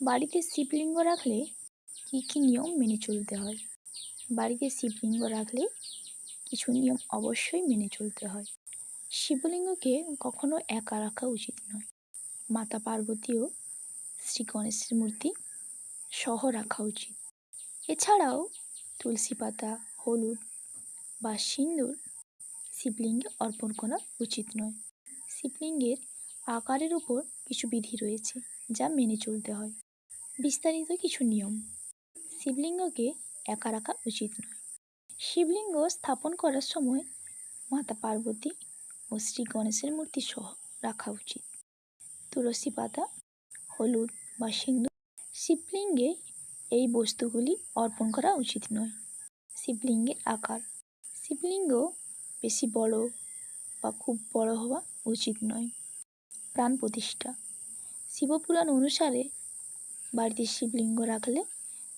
বাড়িতে শিবলিঙ্গ রাখলে কী কী নিয়ম মেনে চলতে হয়? বাড়িতে শিবলিঙ্গ রাখলে কিছু নিয়ম অবশ্যই মেনে চলতে হয়। শিবলিঙ্গকে কখনো একা রাখা উচিত নয়। মাতা পার্বতী ও শ্রী গণেশের মূর্তি সহ রাখা উচিত। এছাড়াও তুলসী পাতা, হলুদ বা সিন্দুর শিবলিঙ্গে অর্পণ করা উচিত নয়। শিবলিঙ্গের আকারের উপর কিছু বিধি রয়েছে যা মেনে চলতে হয়। বিস্তারিত কিছু নিয়ম। শিবলিঙ্গকে একা রাখা উচিত নয়। শিবলিঙ্গ স্থাপন করার সময় মাতা পার্বতী ও শ্রী গণেশের মূর্তি সহ রাখা উচিত। তুলসী পাতা, হলুদ বা সিন্দুর শিবলিঙ্গে এই বস্তুগুলি অর্পণ করা উচিত নয়। শিবলিঙ্গের আকার। শিবলিঙ্গ বেশি বড় বা খুব বড় হওয়া উচিত নয়। প্রাণ প্রতিষ্ঠা। শিবপুরাণ অনুসারে বাড়িতে শিবলিঙ্গ রাখলে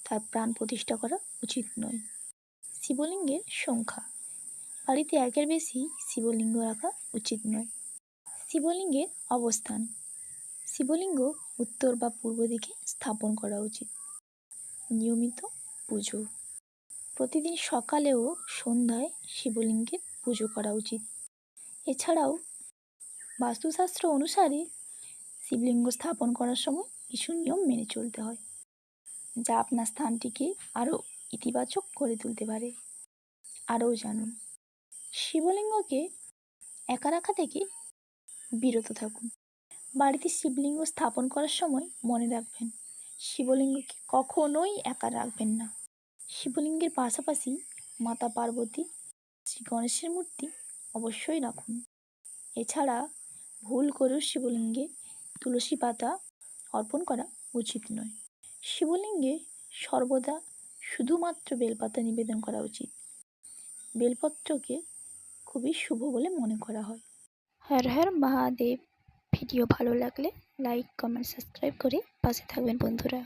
তার প্রাণ প্রতিষ্ঠা করা উচিত নয়। শিবলিঙ্গের সংখ্যা। বাড়িতে একের বেশি শিবলিঙ্গ রাখা উচিত নয়। শিবলিঙ্গের অবস্থান। শিবলিঙ্গ উত্তর বা পূর্ব দিকে স্থাপন করা উচিত। নিয়মিত পুজো। প্রতিদিন সকালে ও সন্ধ্যায় শিবলিঙ্গের পুজো করা উচিত। এছাড়াও বাস্তুশাস্ত্র অনুসারে শিবলিঙ্গ স্থাপন করার সময় কিছু নিয়ম মেনে চলতে হয়, যা আপনার স্থানটিকে আরও ইতিবাচক করে তুলতে পারে। আরও জানুন, শিবলিঙ্গকে একা রাখা থেকে বিরত থাকুন। বাড়িতে শিবলিঙ্গ স্থাপন করার সময় মনে রাখবেন, শিবলিঙ্গকে কখনোই একা রাখবেন না। শিবলিঙ্গের পাশাপাশি মাতা পার্বতী, শ্রী গণেশের মূর্তি অবশ্যই রাখুন। এছাড়া ভুল করেও শিবলিঙ্গে তুলসী পাতা অর্পণ করা উচিত নয়। শিবলিঙ্গে সর্বদা শুধুমাত্র বেলপাতা নিবেদন করা উচিত। বেলপত্রকে খুবই শুভ বলে মনে করা হয়। হর হর মহাদেব, ভিডিও ভালো লাগলে লাইক কমেন্ট সাবস্ক্রাইব করে পাশে থাকবেন বন্ধুরা।